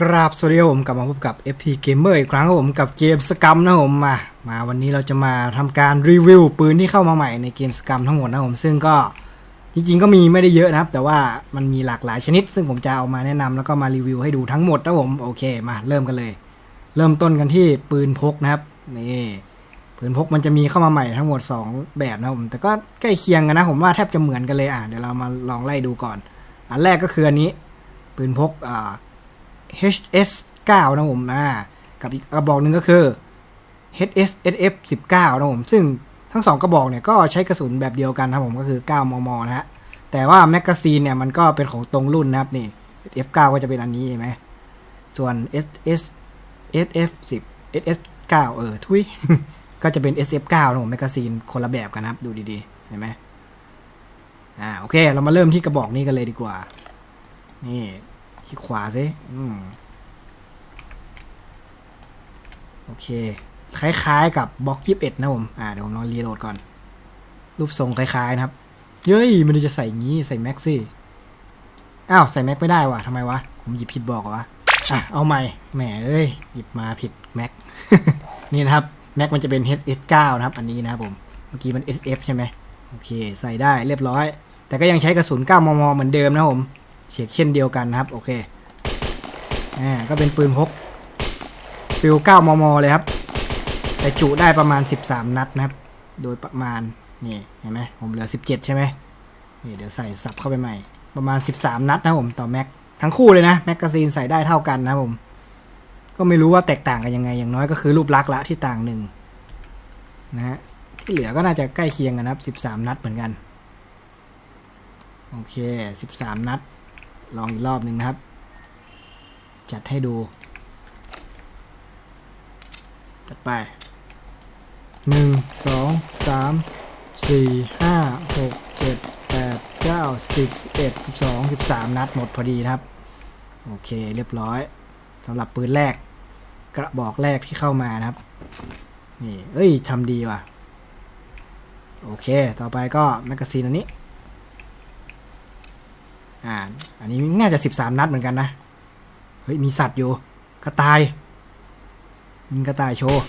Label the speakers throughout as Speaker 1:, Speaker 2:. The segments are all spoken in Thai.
Speaker 1: กราบสวัสดีครับผมกลับมาพบกับ FP Gamer อีกครั้งครับผมกับเกมสกรรมนะครับผมมามาวันนี้เราจะมาทำการรีวิวปืนที่เข้ามาใหม่ในเกมสกรรมทั้งหมดนะครับผมซึ่งก็จริงๆ ก็มีไม่ได้เยอะนะครับ แต่ว่ามันมีหลากหลายชนิด ซึ่งผมจะเอามาแนะนำแล้วก็มารีวิวให้ดูทั้งหมดนะครับผมโอเคมาเริ่มกันเลย เริ่มต้นกันที่ปืนพกนะครับนี่ปืนพกมันจะมีเข้ามาใหม่ทั้งหมด 2 แบบนะครับผมแต่ก็ใกล้เคียงกันนะผมว่าแทบจะเหมือนกันเลยอะเดี๋ยวเรามาลองไล่ดูก่อน อันแรกก็คืออันนี้ ปืนพกอ่า HS 9 นะผมอ่ากับอีกกระบอกหนึ่งก็คือ HS SF 19 นะผมซึ่งทั้งสองกระบอกเนี่ยก็ใช้กระสุนแบบเดียวกันนะครับผมก็คือ 9 มม นะฮะ แต่ว่าแมกกาซีนเนี่ยมันก็เป็นของตรงรุ่นนะครับนี่ F9 ก็จะเป็นอันนี้เห็นไหมส่วน SS SF 10 SF 9 เออทุยก็จะเป็น SF9 นะผมแมกกาซีนคนละแบบกันนะครับ ดูดีๆเห็นไหมอ่าโอเค เรามาเริ่มที่กระบอกนี้กันเลยดีกว่า นี่ ที่ขวาซิอืมโอเค คล้ายๆกับบล็อกยิบเอ็ดนะผม อ่าเดี๋ยวผมลองรีโหลดก่อน รูปทรงคล้ายๆนะครับ เย้ย มันจะใส่งี้ใส่แม็กซี่ อ้าว ใส่แม็กไม่ได้วะทำไมวะ ผมหยิบผิดบอกวะ อะ เอาใหม่ แหมเอ้ย หยิบมาผิดแม็ก นี่นะครับ แม็กมันจะเป็น HS9 นะครับ อันนี้นะครับผม เมื่อกี้มัน SF ใช่ไหม โอเค ใส่ได้เรียบร้อย แต่ก็ยังใช้กระสุน 9 มม เหมือนเดิมนะผม เฉกเช่นเดียวกันนะครับ โอเคอ่าก็เป็นปืนพกฟิล 9 มม เลยครับ แต่จุได้ประมาณ 13 นัดนะครับ โดยประมาณ นี่เห็นไหมผมเหลือ 17 ใช่ไหมนี่เดี๋ยวใส่สับเข้าไปใหม่ ประมาณ 13 นัดนะผมต่อแม็ก ทั้งคู่เลยนะ แม็กกาซีนใส่ได้เท่ากันนะผม ก็ไม่รู้ว่าแตกต่างกันยังไง อย่างน้อยก็คือรูปลักษณ์ละที่ต่างหนึ่งนะฮะ ที่เหลือก็น่าจะใกล้เคียงกันนะครับ 13 นัดเหมือนกัน โอเค 13 นัด ลองอีกรอบหนึ่งนะครับ จัดให้ดู จัดไปหนึ่งสองสามสี่ห้าหกเจ็ดแปดเก้าสิบสิบเอ็ดสิบสองสิบสามนัดหมดพอดีนะครับ โอเคเรียบร้อยสำหรับปืนแรก กระบอกแรกที่เข้ามานะครับ นี่ เอ้ยทำดีว่ะ โอเค ต่อไปก็แมกกาซีนอันนี้ อ่าอันนี้น่าจะสิบสามนัดเหมือนกันนะ เฮ้ย มีสัตว์อยู่ กระต่าย ยิงกระต่ายโชว์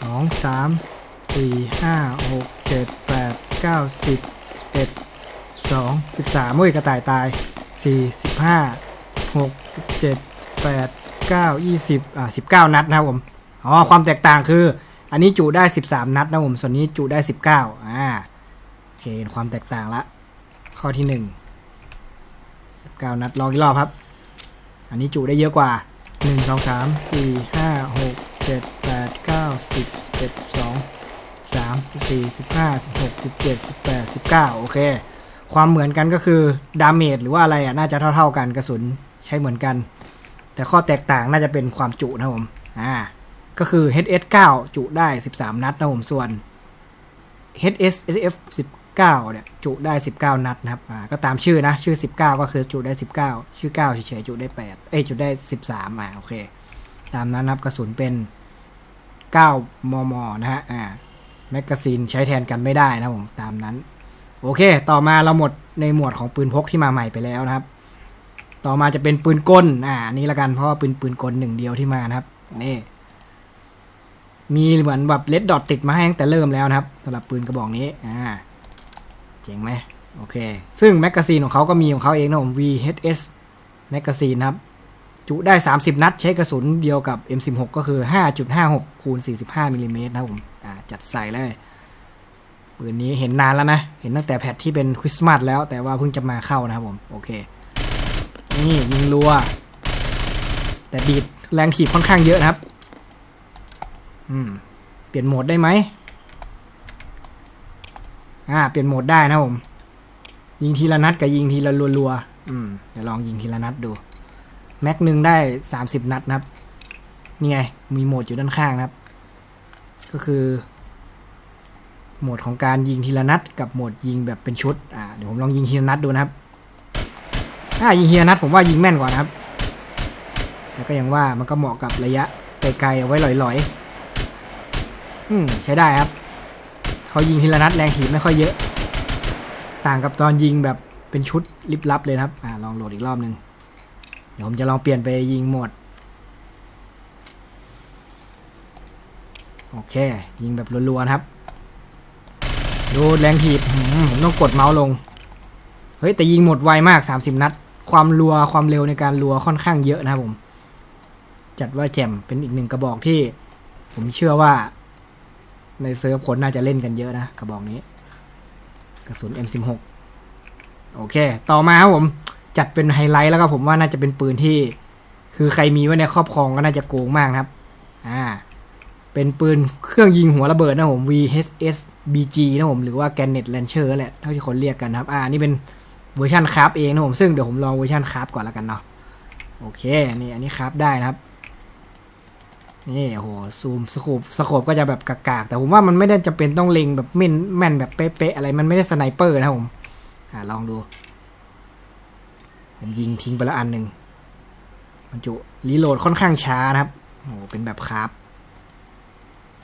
Speaker 1: สองสามสี่ห้าหกเจ็ดแปดเก้าสิบสิบเอ็ดสองสิบสามเว้ยกระต่ายตายสี่สิบห้าหกสิบเจ็ดแปดเก้ายี่สิบอ่าสิบเก้านัดนะผม อ๋อ ความแตกต่างคือ อันนี้จุได้สิบสามนัดนะผม ส่วนนี้จุได้สิบเก้าอ่าโอเคเห็นความแตกต่างละ ข้อที่หนึ่ง เก้านัดลองอีกรอบครับ อันนี้จุได้เยอะกว่าหนึ่งสองสามสี่ห้าหกเจ็ดแปดเก้าสิบเจ็ดสองสามสี่สิบห้าสิบหกสิบเจ็ดสิบแปดสิบเก้าโอเค ความเหมือนกันก็คือดาเมจหรือว่าอะไรอะน่าจะเท่า ๆกันกระสุนใช้เหมือนกัน แต่ข้อแตกต่างน่าจะเป็นความจุนะผมอ่าก็คือ HS 9จุได้ 13 นัดนะผมส่วน HS SF 19เนี่ยจุได้ 19 นัดนะครับอ่าก็ตามชื่อนะ ชื่อ 19 ก็คือจุได้ 19 ชื่อ9เฉยๆจุได้ 8 เอ้ยจุได้ 13อ่าโอเค ตามนั้นนะครับกระสุนเป็น 9 มม นะฮะอ่าแมกกาซีนใช้แทนกันไม่ได้นะผมตามนั้น โอเค ต่อมาเราหมดในหมวดของปืนพกที่มาใหม่ไปแล้วนะครับ ต่อมาจะเป็นปืนกลอ่านี่ละกันเพราะว่าปืนปืนกลหนึ่งเดียวที่มานะครับนี่มีเหมือนแบบเลดดอทติดมาให้ตั้งแต่เริ่มแล้วนะครับสำหรับปืนกระบอกนี้อ่า เจ๋งไหมโอเค ซึ่งแมกกาซีนของเขาก็มีของเขาเองนะผม VHS แมกกาซีนนะครับจุได้ 30 นัด ใช้กระสุนเดียวกับ M16 ก็คือ 5.56 คูณ 45มิลลิเมตรนะผมจัดใส่เลยปืนนี้เห็นนานแล้วนะ เห็นตั้งแต่แพทที่เป็นคริสต์มาสแล้วแต่ว่าเพิ่งจะมาเข้านะครับผม โอเค นี่ยิงรัว แต่ดีดแรงถีบค่อนข้างเยอะนะครับ อืม เปลี่ยนโหมดได้ไหม อ่า เปลี่ยนโหมดได้นะครับผม ยิงทีละนัดกับยิงทีละรัวๆอืมเดี๋ยวลองยิงทีละนัดดู แม็กหนึ่งได้สามสิบนัดนะครับ นี่ไง มีโหมดอยู่ด้านข้างนะครับ ก็คือ โหมดของการยิงทีละนัดกับโหมดยิงแบบเป็นชุด อ่า เดี๋ยวผมลองยิงทีละนัดดูนะครับอ่ายิงทีละนัดผมว่ายิงแม่นกว่านะครับ แต่ก็ยังว่ามันก็เหมาะกับระยะไกลๆเอาไว้ลอยๆ อืมใช้ได้ครับ เขายิงทีละนัดแรงถีบไม่ค่อยเยอะ ต่างกับตอนยิงแบบเป็นชุดลิบลับเลยนะครับ อ่าลองโหลดอีกรอบหนึ่งเดี๋ยวผมจะลองเปลี่ยนไปยิงโหมด โอเค ยิงแบบรัวๆนครับ ดูแรงถีบผมต้องกดเมาส์ลง เฮ้ย แต่ยิงหมดไวมาก 30 นัด ความรัวความเร็วในการรัวค่อนข้างเยอะนะครับผม จัดว่าแจ่มเป็นอีกหนึ่งกระบอกที่ ผมเชื่อว่า ในเซิร์ฟคนน่าจะเล่นกันเยอะนะกระบอกนี้ กระสุน M16 โอเค ต่อมาครับผม จัดเป็นไฮไลท์แล้วก็ผมว่าน่าจะเป็นปืนที่ คือใครมีไว้ในครอบครองก็น่าจะโกงมากนะครับ อ่า เป็นปืนเครื่องยิงหัวระเบิดนะผม VHS BG นะผมหรือว่า Granite Launcher แหละเท่าที่คนเรียกกันครับ อ่า นี่เป็นเวอร์ชันคราฟเองนะผมซึ่งเดี๋ยวผมลองเวอร์ชันคราฟก่อนแล้วกันเนาะโอเค นี่อันนี้คราฟได้นะครับ นี่โหซูมสโคปสโคปก็จะแบบกากๆ แต่ผมว่ามันไม่ได้จะเป็นต้องเล็งแบบแม่นแม่นแบบเป๊ะๆอะไรมันไม่ได้สไนเปอร์นะผมอ่าลองดู ผมยิงทิ้งไปแล้วอันหนึ่งบรรจุรีโหลดค่อนข้างช้านะครับโอ้โหเป็นแบบคราฟ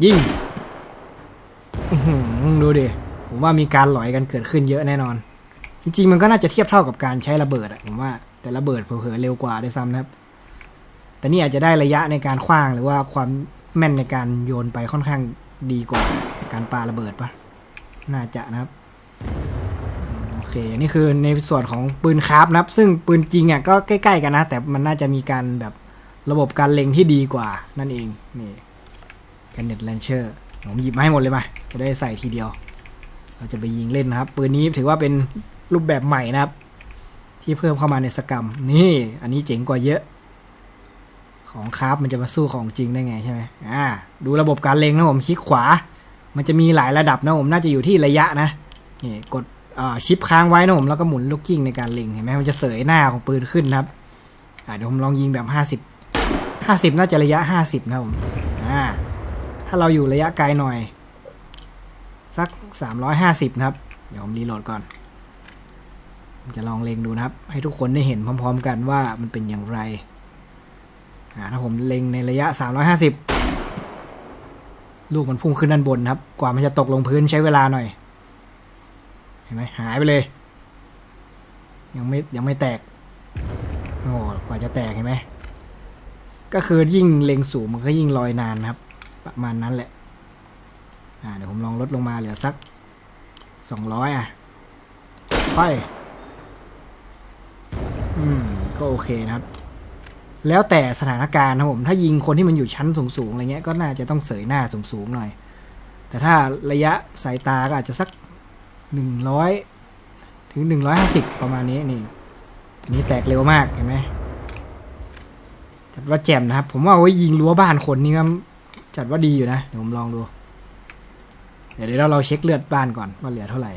Speaker 1: ยิงดูดิผมว่ามีการหลอยกันเกิดขึ้นเยอะแน่นอน จริงๆ มันก็น่าจะเทียบเท่ากับการใช้ระเบิดอะผมว่าแต่ระเบิดเผลอๆเร็วกว่าด้วยซ้ำนะครับ แต่นี่อาจจะได้ระยะในการคว้างหรือว่าความแม่นในการโยนไปค่อนข้างดีกว่าการปาระเบิดปะน่าจะนะครับโอเคนี่คือในส่วนของปืนคราฟนะครับ ซึ่งปืนจริงอะก็ใกล้ๆกันนะ แต่มันน่าจะมีการแบบระบบการเล็งที่ดีกว่านั่นเองนี่กันเน็ตแลนเชอร์ผมหยิบมาให้หมดเลยมาจะได้ใส่ทีเดียว เราจะไปยิงเล่นนะครับ ปืนนี้ถือว่าเป็นรูปแบบใหม่นะครับ ที่เพิ่มเข้ามาในสกรรมนี่ อันนี้เจ๋งกว่าเยอะ ของคราฟมันจะมาสู้ของจริงได้ไงใช่ไหมอ่า ดูระบบการเล็งนะผมคลิกขวา มันจะมีหลายระดับนะผมน่าจะอยู่ที่ระยะนะนี่กดชิปค้างไว้นะผมแล้วก็หมุนลูกกิ้งในการเล็งเห็นไหมมันจะเสยหน้าของปืนขึ้นครับอ่าเดี๋ยวผมลองยิงแบบห้าสิบห้าสิบน่าจะระยะห้าสิบนะผมอ่าถ้าเราอยู่ระยะไกลหน่อย สักสามร้อยห้าสิบนะครับ เดี๋ยวผมรีโหลดก่อนจะลองเล็งดูนะครับ ให้ทุกคนได้เห็นพร้อม ๆ กันว่ามันเป็นอย่างไร ถ้าผมเล็งในระยะ 350 ลูกมันพุ่งขึ้นด้านบนครับ กว่ามันจะตกลงพื้นใช้เวลาหน่อย เห็นไหมหายไปเลย ยังไม่ยังไม่แตก โอ้กว่าจะแตกเห็นไหม ก็คือยิ่งเล็งสูงมันก็ยิ่งลอยนานครับ ประมาณนั้นแหละ อ่าเดี๋ยวผมลองลดลงมาเหลือสัก 200 อะไปอืม ก็โอเคนะครับ แล้วแต่สถานการณ์นะผม ถ้ายิงคนที่มันอยู่ชั้นสูงๆอะไรเงี้ย ก็น่าจะต้องเสยหน้าสูงๆหน่อย แต่ถ้าระยะสายตาก็อาจจะสักหนึ่งร้อยถึงหนึ่งร้อยห้าสิบประมาณนี้นี่อันนี้แตกเร็วมากเห็นไหมจัดว่าแจ่มนะครับ ผมว่าเอาไว้ยิงรั้วบ้านคนนี่ก็จัดว่าดีอยู่นะ เดี๋ยวผมลองดู เดี๋ยวเดี๋ยวเราเช็คเลือดบ้านก่อนว่าเหลือเท่าไหร่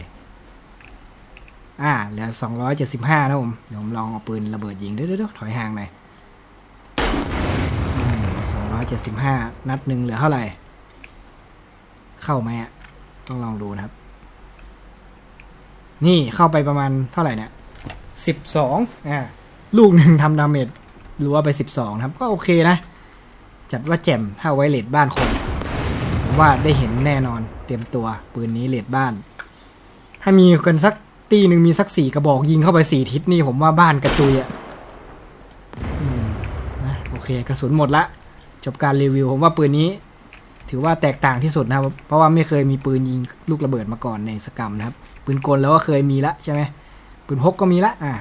Speaker 1: อ่าเหลือสองร้อยเจ็ดสิบห้านะผม เดี๋ยวผมลองเอาปืนระเบิดยิงเดี๋ยวเดี๋ยวถอยห่างหน่อย ร้อยเจ็ดสิบห้านัดหนึ่งเหลือเท่าไหร่ เข้าไหมอะ ต้องลองดูนะครับ นี่เข้าไปประมาณเท่าไหร่เนี่ยสิบสองอ่าลูกหนึ่งทำดาเมจรัวไปสิบสองครับ ก็โอเคนะ จัดว่าแจ่มถ้าไว้เลดบ้านคนผมว่าได้เห็นแน่นอนเตรียมตัว ปืนนี้เลดบ้าน ถ้ามีกันสักตีหนึ่งมีสักสี่กระบอกยิงเข้าไปสี่ทิศนี่ผมว่าบ้านกระจุยอะอืมนะโอเค กระสุนหมดละ จบการรีวิวผมว่าปืนนี้ ถือว่าแตกต่างที่สุดนะครับ เพราะว่าไม่เคยมีปืนยิงลูกระเบิดมาก่อนในสกรรมนะครับ ปืนกลแล้วก็เคยมีละใช่ไหมปืนพกก็มีละอ่า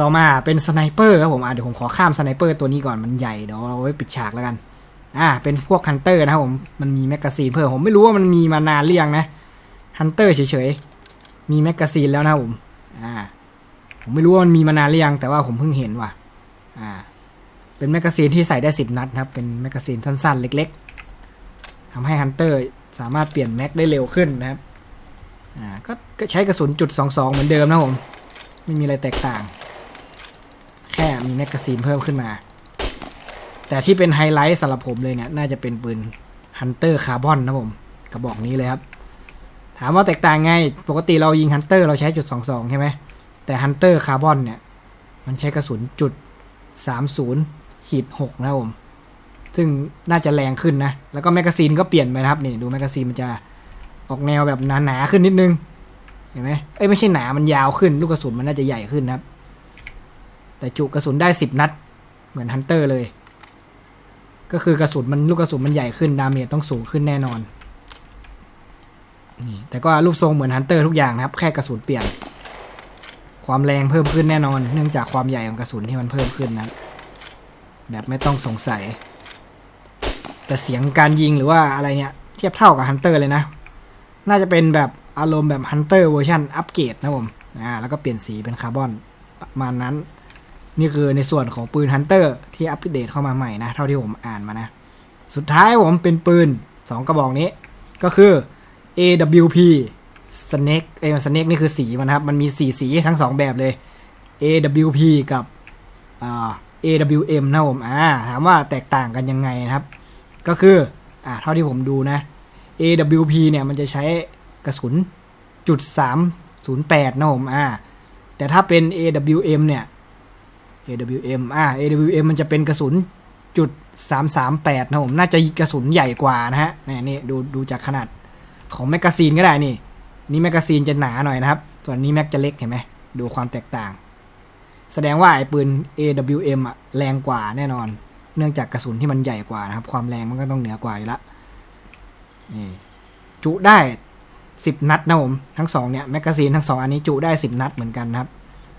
Speaker 1: ต่อมาเป็นสไนเปอร์ครับผมอ่าเดี๋ยวผมขอข้ามสไนเปอร์ตัวนี้ก่อนมันใหญ่เดี๋ยวเราไว้ปิดฉากแล้วกัน อ่า เป็นพวกฮันเตอร์นะครับผมมันมีแมกกาซีนเพิ่มผมไม่รู้ว่ามันมีมานานหรือยังนะฮันเตอร์เฉยๆมีแมกกาซีนแล้วนะครับผมอ่าผมไม่รู้ว่ามันมีมานานหรือยังแต่ว่าผมเพิ่งเห็นว่ะ อ่า เป็นแมกกาซีนที่ใส่ได้ 10 นัดนะครับ เป็นแมกกาซีนสั้นๆ เล็กๆทำให้ฮันเตอร์สามารถเปลี่ยนแม็กได้เร็วขึ้นนะครับอ่าก็ใช้กระสุนจุด22 เหมือนเดิมนะผม ไม่มีอะไรแตกต่าง แค่มีแมกกาซีนเพิ่มขึ้นมา แต่ที่เป็นไฮไลท์สำหรับผมเลยเนี่ย น่าจะเป็นปืนฮันเตอร์คาร์บอนนะผม กระบอกนี้เลยครับ ถามว่าแตกต่างไง ปกติเรายิงฮันเตอร์เราใช้จุด22 ใช่ไหม แต่ฮันเตอร์คาร์บอนเนี่ย มันใช้กระสุนจุดสามศูนย์ ขีดหกนะครับผม ซึ่งน่าจะแรงขึ้นนะ แล้วก็แมกกาซีนก็เปลี่ยนไปนะครับนี่ดูแมกกาซีนมันจะออกแนวแบบหนาๆขึ้นนิดนึง เห็นไหมเอ้ยไม่ใช่หนา มันยาวขึ้น ลูกกระสุนมันน่าจะใหญ่ขึ้นนะครับ แต่จุกระสุนได้สิบนัด เหมือนฮันเตอร์เลย ก็คือกระสุนมันลูกกระสุนมันใหญ่ขึ้น ดาเมจต้องสูงขึ้นแน่นอน นี่ แต่ก็รูปทรงเหมือนฮันเตอร์ทุกอย่างนะครับ แค่กระสุนเปลี่ยน ความแรงเพิ่มขึ้นแน่นอน เนื่องจากความใหญ่ของกระสุนที่มันเพิ่มขึ้นนะครับ แบบไม่ต้องสงสัย แต่เสียงการยิงหรือว่าอะไรเนี่ย เทียบเท่ากับฮันเตอร์เลยนะ น่าจะเป็นแบบอารมณ์แบบฮันเตอร์เวอร์ชันอัปเกรดนะผมอ่าแล้วก็เปลี่ยนสีเป็นคาร์บอนประมาณนั้น นี่คือในส่วนของปืนฮันเตอร์ที่อัปเดตเข้ามาใหม่นะ เท่าที่ผมอ่านมานะ สุดท้ายผมเป็นปืน 2 กระบอกนี้ ก็คือ AWP Snake เอ้ย Snake นี่คือสีมันนะครับ มันมีสีสีทั้ง 2 แบบเลย AWP กับอ่า AWM นะผมอ่าถามว่าแตกต่างกันยังไงนะครับ ก็คืออ่าเท่าที่ผมดูนะ AWP เนี่ยมันจะใช้กระสุนจุด308 นะผมอ่าแต่ถ้าเป็น AWM เนี่ย AWM อ่า AWM มันจะเป็นกระสุนจุด338 นะผม น่าจะกระสุนใหญ่กว่านะฮะนี่นี่ดูดูจากขนาดของแมกกาซีนก็ได้นี่ นี่แมกกาซีนจะหนาหน่อยนะครับ ส่วนนี้แม็กจะเล็กเห็นไหมดูความแตกต่าง แสดงว่าไอ้ปืน AWM อะแรงกว่าแน่นอน เนื่องจากกระสุนที่มันใหญ่กว่านะครับ ความแรงมันก็ต้องเหนือกว่าอยู่ละนี่จุได้สิบนัดนะผม ทั้งสองเนี่ยแมกกาซีนทั้งสองอันนี้จุได้สิบนัดเหมือนกันนะครับ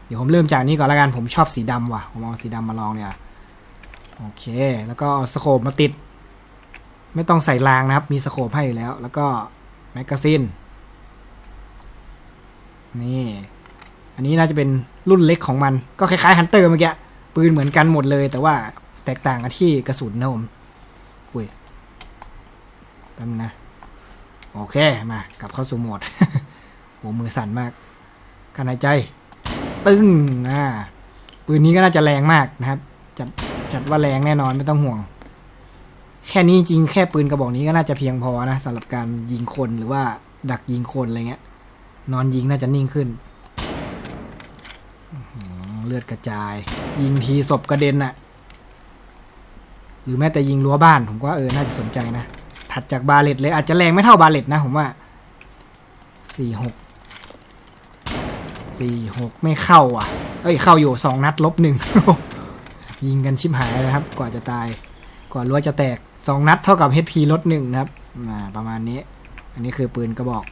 Speaker 1: เดี๋ยวผมเริ่มจากนี้ก่อนละกันผมชอบสีดำว่ะ ผมเอาสีดำมาลองเนี่ยโอเค แล้วก็สโคปมาติด ไม่ต้องใส่รางนะครับ มีสโคปให้อยู่แล้ว แล้วก็แมกกาซีนนี่ อันนี้น่าจะเป็นรุ่นเล็กของมัน ก็คล้ายๆฮันเตอร์เมื่อกี้ ปืนเหมือนกันหมดเลย แต่ว่าแตกต่างกันที่กระสุนนะผมอุ้ยแป๊บนึงนะ โอเค มากลับเข้าสู่โหมด โห มือสั่นมากการหายใจ ตึ้งอ่าปืนนี้ก็น่าจะแรงมากนะครับ จัดจัดว่าแรงแน่นอนไม่ต้องห่วง แค่นี้จริงแค่ปืนกระบอกนี้ก็น่าจะเพียงพอนะสำหรับการยิงคนหรือว่าดักยิงคนอะไรเงี้ย นอนยิงน่าจะนิ่งขึ้น เลือดกระจาย ยิงทีศพกระเด็นน่ะหรือแม้แต่ยิงรั้วบ้านผมก็เออน่าจะสนใจนะ ถัดจากบาเลตเลยอาจจะแรงไม่เท่าบาเลตนะผมว่าสี่หกสี่หกไม่เข้าอะ เอ้ยเข้าอยู่สองนัดลบหนึ่งยิงกันชิบหายเลยนะครับ กว่าจะตาย กว่ารั้วจะแตกสองนัดเท่ากับ HP ลดหนึ่งนะครับอ่าประมาณนี้ อันนี้คือปืนกระบอก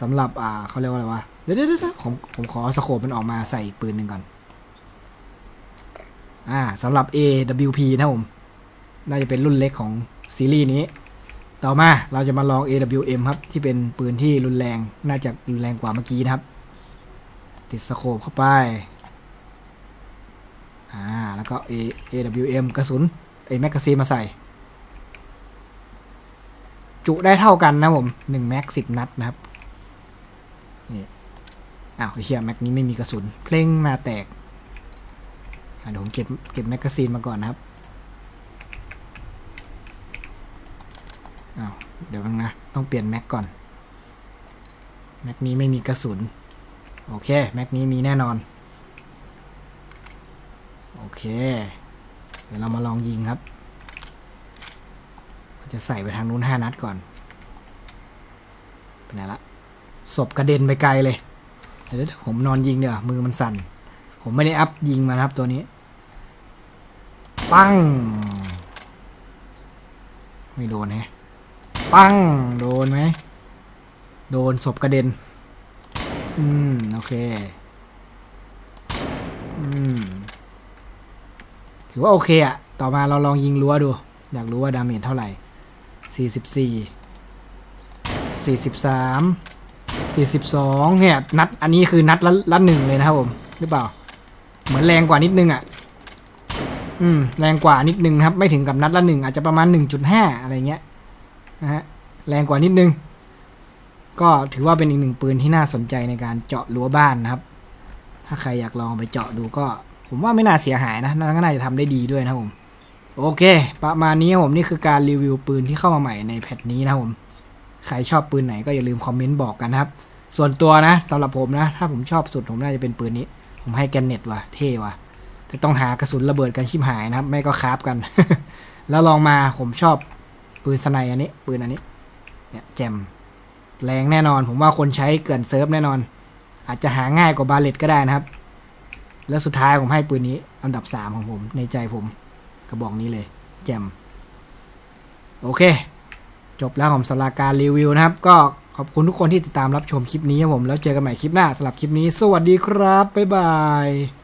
Speaker 1: สำหรับอ่าเขาเรียกว่าอะไรวะ เดี๋ยวเดี๋ยวผมผมขอสโคปมันออกมาใส่อีกปืนหนึ่งก่อน อ่าสำหรับ AWP นะผม น่าจะเป็นรุ่นเล็กของซีรีส์นี้ ต่อมาเราจะมาลอง AWM ครับ ที่เป็นปืนที่รุนแรง น่าจะรุนแรงกว่าเมื่อกี้นะครับ ติดสโคปเข้าไป อ่า แล้วก็ A AWM กระสุนไอ้แมกกาซีนมาใส่ จุได้เท่ากันนะผมหนึ่งแม็กสิบนัดนะครับนี่ อ้าวไอเชี่ยแม็กนี้ไม่มีกระสุน เพลงมาแตกอะเดี๋ยวผมเก็บเก็บแมกกาซีนมาก่อนนะครับอ้าวเดี๋ยวนึงนะ ต้องเปลี่ยนแม็กก่อน แม็กนี้ไม่มีกระสุน โอเค แม็กนี้มีแน่นอน โอเค เดี๋ยวเรามาลองยิงครับ จะใส่ไปทางนู้นห้านัดก่อนเป็นไงละศพกระเด็นไปไกลเลย เดี๋ยวผมนอนยิงเดี๋ยวมือมันสั่น ผมไม่ได้อัพยิงมาครับตัวนี้ ปั้งไม่โดนแฮะปั้งโดนไหม โดนศพกระเด็น อืม โอเค อืม ถือว่าโอเคอะต่อมาเราลองยิงรั้วดู อยากรู้ว่าดาเมจเท่าไหร่ 44 43 42เนี่ยนัดอันนี้คือนัดละละหนึ่งเลยนะครับผมหรือเปล่า เหมือนแรงกว่านิดนึงอะอืมแรงกว่านิดนึงครับไม่ถึงกับนัดละหนึ่งอาจจะประมาณ1.5อะไรเงี้ยนะฮะแรงกว่านิดนึง ก็ถือว่าเป็นอีกหนึ่งปืนที่น่าสนใจในการเจาะรั้วบ้านนะครับ ถ้าใครอยากลองไปเจาะดูก็ ผมว่าไม่น่าเสียหายนะน่าจะทำได้ดีด้วยนะครับผมโอเค ประมาณนี้ผมนี่คือการรีวิวปืนที่เข้ามาใหม่ในแพทนี้นะครับผม ใครชอบปืนไหนก็อย่าลืมคอมเมนต์บอกกันนะครับ ส่วนตัวนะสำหรับผมนะ ถ้าผมชอบสุดผมน่าจะเป็นปืนนี้ ผมให้แกนเน็ตว่ะเท่ว่ะแต่ต้องหากระสุนระเบิดกันชิบหายนะครับ ไม่ก็คาฟกัน แล้วลองมาผมชอบปืนสไนอันนี้ ปืนอันนี้ เนี่ยแจมแรงแน่นอน ผมว่าคนใช้เกินเซิร์ฟแน่นอน อาจจะหาง่ายกว่าบาเลตก็ได้นะครับ และสุดท้ายผมให้ปืนนี้ อันดับสามของผมในใจผมกระบอกนี้เลย แจมโอเค จบแล้วของสารการรีวิวนะครับ ก็ขอบคุณทุกคนที่ติดตามรับชมคลิปนี้ครับผม แล้วเจอกันใหม่คลิปหน้าสำหรับคลิปนี้ สวัสดีครับ บ๊ายบาย